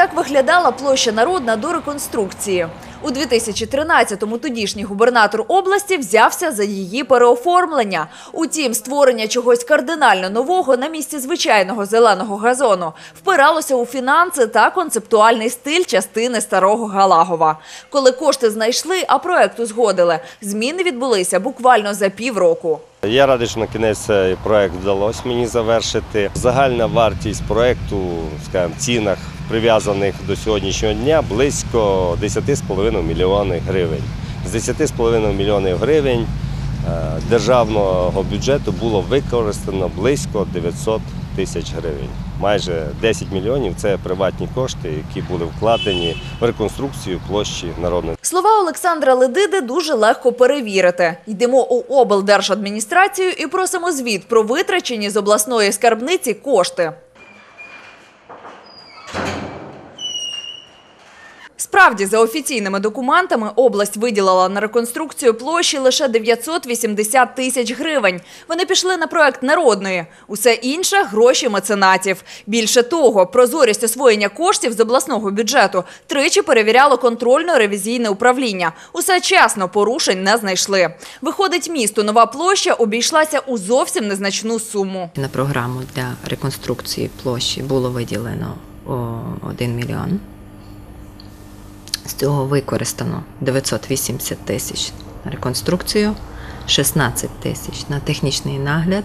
Так виглядала площа Народна до реконструкції. У 2013-му тодішній губернатор області взявся за її переоформлення. Утім, створення чогось кардинально нового на місці звичайного зеленого газону впиралося у фінанси та концептуальний стиль частини старого Галагова. Коли кошти знайшли, а проект узгодили, зміни відбулися буквально за півроку. Я радий, що на кінець проект вдалося мені завершити. Загальна вартість проекту, скажімо, цінах прив'язаних до сьогоднішнього дня близько 10,5 мільйонів гривень. З 10,5 мільйонів гривень державного бюджету було використано близько 900 тисяч гривень. Майже 10 мільйонів це приватні кошти, які були вкладені в реконструкцію площі народної. Слова Олександра Ледиди дуже легко перевірити. Йдемо у облдержадміністрацію і просимо звіт про витрачені з обласної скарбниці кошти. Справді, за офіційними документами, область виділила на реконструкцію площі лише 980 тисяч гривень. Вони пішли на проект народної. Усе інше – гроші меценатів. Більше того, прозорість освоєння коштів з обласного бюджету тричі перевіряло контрольно-ревізійне управління. Усе чесно, порушень не знайшли. Виходить, місту нова площа обійшлася у зовсім незначну суму. На програму для реконструкції площі було виділено о, 1 мільйон. З цього використано 980 тисяч на реконструкцію, 16 тисяч на технічний нагляд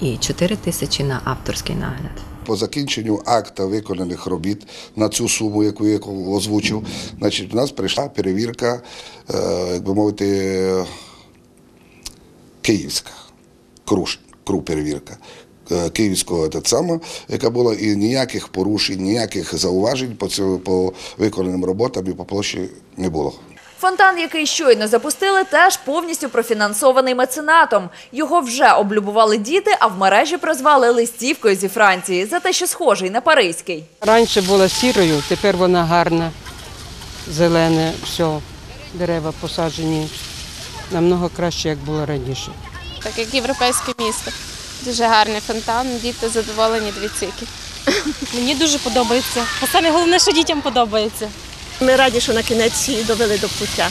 і 4 тисячі на авторський нагляд. По закінченню акта виконаних робіт на цю суму, яку я озвучив, значить, у нас прийшла перевірка, е, як би мовити, київська, круш, кру перевірка. Е, Київського так само, яка була, і ніяких порушень, ніяких зауважень по цьому по виконаним роботам і по площі не було. Фонтан, який щойно запустили, теж повністю профінансований меценатом. Його вже облюбували діти, а в мережі прозвали листівкою зі Франції за те, що схожий на паризький. Раніше була сірою, тепер вона гарна, зелене, все, дерева посаджені. Намного краще, як було раніше. так як європейське місто. Дуже гарний фонтан, діти задоволені дві ціки. Мені дуже подобається. А саме головне, що дітям подобається. Ми раді, що на кінець її довели до пуття.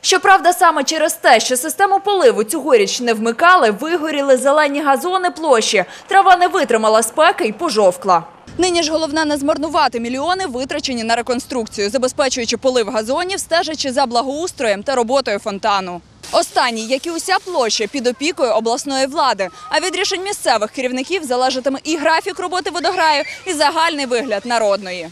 Щоправда, саме через те, що систему поливу цьогоріч не вмикали, вигоріли зелені газони площі. Трава не витримала спеки і пожовкла. Нині ж головне не змарнувати мільйони, витрачені на реконструкцію, забезпечуючи полив газонів, стежачи за благоустроєм та роботою фонтану. Останній, як і уся площа, під опікою обласної влади. А від рішень місцевих керівників залежатиме і графік роботи водограю, і загальний вигляд народної.